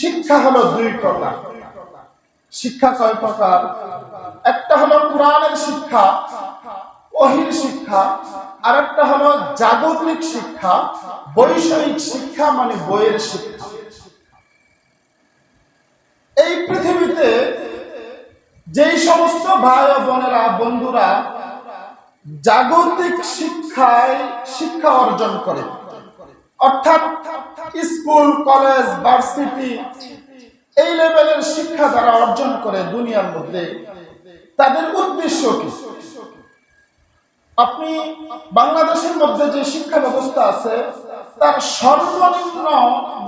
শিক্ষা হলো দুই প্রকার। শিক্ষা কয় প্রকার। একটা হলো কোরআনের শিক্ষা ওহির শিক্ষা। আর একটা হলো জাগতিক শিক্ষা, বৈষয়িক শিক্ষা মানে বইয়ের শিক্ষা। এই পৃথিবীতে যেই সমস্ত ভাই বোনেরা, বন্ধুরা জাগতিক শিক্ষায় শিক্ষা অর্জন করে অর্থাৎ স্কুল, কলেজ, ভার্সিটি, এই লেভেলের শিক্ষা যারা অর্জন করে দুনিয়ার মধ্যে। তাদের উদ্দেশ্য কি? আপনি বাংলাদেশের মধ্যে যে শিক্ষা ব্যবস্থা আছে, তার সর্বনিম্ন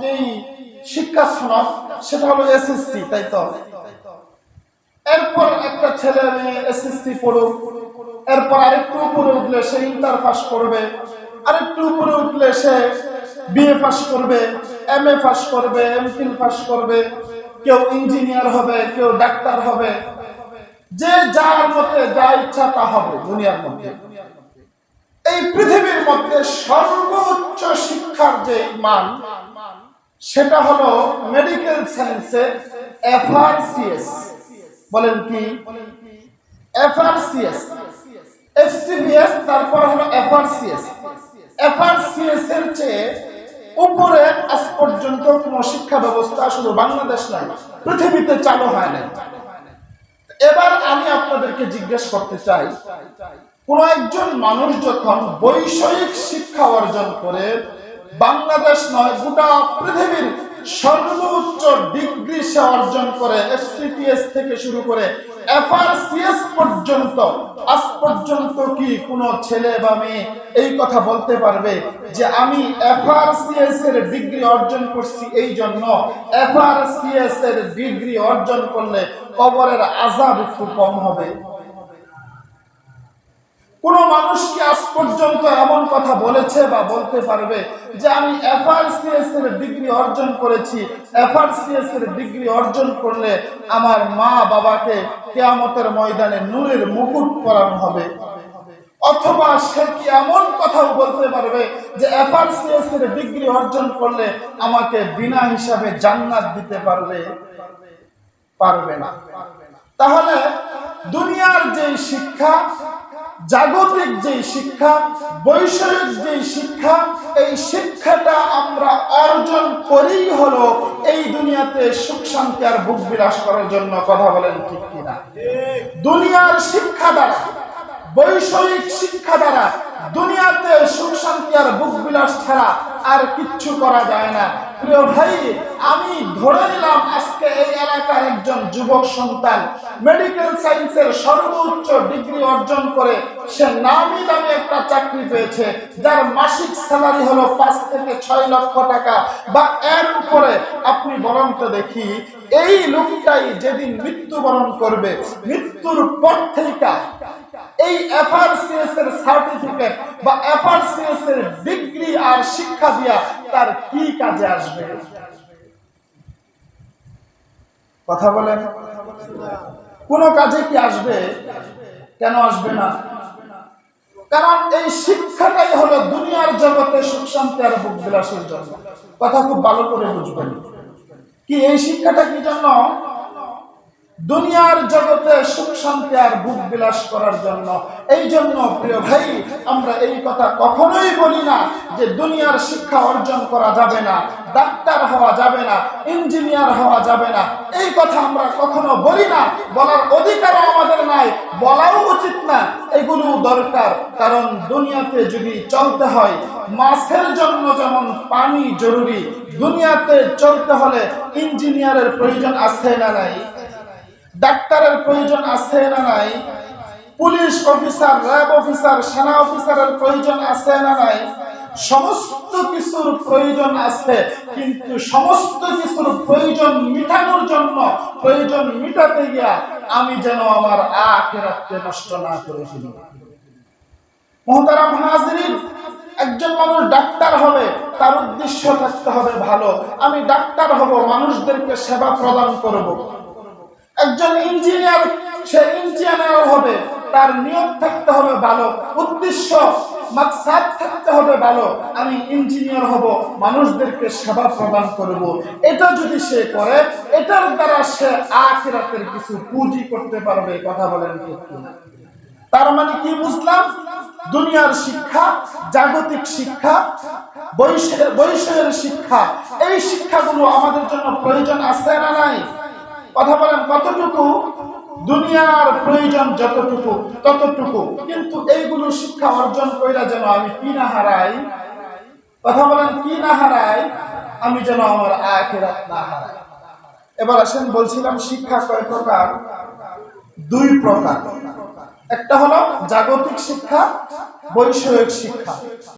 যেই শিক্ষা সনদ, সেটা হলো এসএসসি তাই তো? এরপর একটা ছেলে মেয়ে এসএসসি পড়ুক, এরপর আরেকটু উপরে উঠলে সে ইন্টার পাস করবে, আরেকটু উপরে উঠলে সে বিএ পাস করবে এম এ পাস করবে এম ফিল পাস করবে। কেউ ইঞ্জিনিয়ার হবে, কেউ ডাক্তার হবে। যে যার মতে যা ইচ্ছা তা হবে দুনিয়ার মধ্যে। এই পৃথিবীর মধ্যে সর্বোচ্চ শিক্ষার যে মান, সেটা হলো মেডিকেল সায়েন্সে এফআরসিএস বলেন কি? এফআরসিএস এফসিবিএস তারপর হলো এফআরসিএস এফআরসিএস এর চেয়ে উপরে আজ পর্যন্ত কোন শিক্ষা ব্যবস্থা শুধু বাংলাদেশ নয় পৃথিবীতে চালু হয় নাই। এবার আমি আপনাদেরকে জিজ্ঞেস করতে চাই, কোন একজন মানুষ যখন বৈষয়িক শিক্ষা অর্জন করে, বাংলাদেশ নয়, গোটা পৃথিবীর সর্বোচ্চ ডিগ্রি সে অর্জন করে এফসিপিএস থেকে শুরু করে এফআরসিএস পর্যন্ত। আজ পর্যন্ত কি কোনো ছেলে বা মেয়ে এই কথা বলতে পারবে যে আমি এফআরসিএস এর ডিগ্রি অর্জন করছি এই জন্য? এফআরসিএস এর ডিগ্রি অর্জন করলে কবরের আজাব একটু কম হবে। কোন মানুষ কি আজ পর্যন্ত এমন কথা বলেছে বা বলতে পারবে যে আমি ডিগ্রি অর্জন করেছি? ডিগ্রি অর্জন করলে আমার মা বাবাকে কেয়ামতের ময়দানে নূরের মুকুট পরানো হবে। অথবা সে কি এমন কথাও বলতে পারবে যে এফআরসিএস এর ডিগ্রি অর্জন করলে আমাকে বিনা হিসাবে জান্নাত দিতে পারবে? পারবে না। তাহলে দুনিয়ার যে শিক্ষা জাগতিক যে শিক্ষা, বৈষয়িক যে শিক্ষা, এই শিক্ষাটা আমরা অর্জন করেই হলো এই দুনিয়াতে সুখ শান্তি আর বুক বিলাস করার জন্য কথা বলেন ঠিক কিনা। দুনিয়ার শিক্ষা দ্বারা, বৈষয়িক শিক্ষা দ্বারা দুনিয়াতে সুখ শান্তি আর বুক বিলাস ছাড়া আর কিচ্ছু করা যায় না। প্রিয় ভাই, আমি ধরে নিলাম আজকে এই এলাকার একজন যুবক সন্তান মেডিকেল সায়েন্সের সর্বোচ্চ ডিগ্রি অর্জন করে সে নামি দামি একটা চাকরি পেয়েছে, যার মাসিক স্যালারি হলো পাঁচ থেকে ছয় লক্ষ টাকা। বা এর উপরে আপনি বরং তো দেখি, এই লোকটাই যেদিন মৃত্যুবরণ করবে, মৃত্যুর পর থেকে এই সার্টিফিকেট বা ডিগ্রি আর শিক্ষা দিয়া তার কি কাজে আসবে? কথা বলেন। কোন কাজে কি আসবে? কেন আসবে না? কারণ এই শিক্ষাটাই হলো দুনিয়ার জগতে সুখ শান্তি আর ভোগ বিলাসের জন্য কথা খুব ভালো করে বুঝবেন। কি এই শিক্ষাটা কি জন্য দুনিয়ার জগতে সুখ শান্তি আর বুক বিলাস করার জন্য। এই জন্য, প্রিয় ভাই, আমরা এই কথা কখনোই বলি না যে দুনিয়ার শিক্ষা অর্জন করা যাবে না, ডাক্তার হওয়া যাবে না, ইঞ্জিনিয়ার হওয়া যাবে না। এই কথা আমরা কখনো বলি না। বলার অধিকারও আমাদের নাই, বলাও উচিত না। এগুলো দরকার, কারণ দুনিয়াতে যদি চলতে হয়, মাছের জন্য যেমন পানি জরুরি, দুনিয়াতে চলতে হলে ইঞ্জিনিয়ারের প্রয়োজন আছে না নাই? ডাক্তারের প্রয়োজন আছে না নাই? পুলিশ অফিসার, র্যাব অফিসার, সেনা অফিসারের প্রয়োজন আছে না নাই? সমস্ত কিছুর প্রয়োজন আছে, কিন্তু সমস্ত কিছুর প্রয়োজন মিটানোর জন্য, প্রয়োজন মিটাতে গিয়া আমি যেন আমার আখেরাতকে নষ্ট না করে ফেলি। একজন মানুষ ডাক্তার হবে, তার উদ্দেশ্য থাকতে হবে ভালো। আমি ডাক্তার হব, মানুষদেরকে সেবা প্রদান করব। একজন ইঞ্জিনিয়ার সে ইঞ্জিনিয়ার হবে। তার নিয়ত থাকতে হবে ভালো। উদ্দেশ্য থাকতে হবে ভালো। আমি ইঞ্জিনিয়ার হব, মানুষদেরকে সেবা প্রদান করব। এটা যদি সে করে, এটার দ্বারা সে আখিরাতের কিছু পুঁজি করতে পারবে কথা বলেন তার মানে কি বুঝলাম? দুনিয়ার শিক্ষা, জাগতিক শিক্ষা বৈষয়ের শিক্ষা। এই শিক্ষাগুলো আমাদের জন্য প্রয়োজন আছে না নাই? কথা বলেন, কতটুকু? দুনিয়ার প্রয়োজন যতটুকু, ততটুকু। কিন্তু এইগুলো শিক্ষা অর্জন কইরা যেন আমি কি না হারাই? কথা বলেন, কি না হারাই? আমি যেন আমার আখিরাত না হারাই। এবার আসেন, বলছিলাম শিক্ষা কয় প্রকার? দুই প্রকার। একটা হলো জাগতিক শিক্ষা, বৈষয়িক শিক্ষা।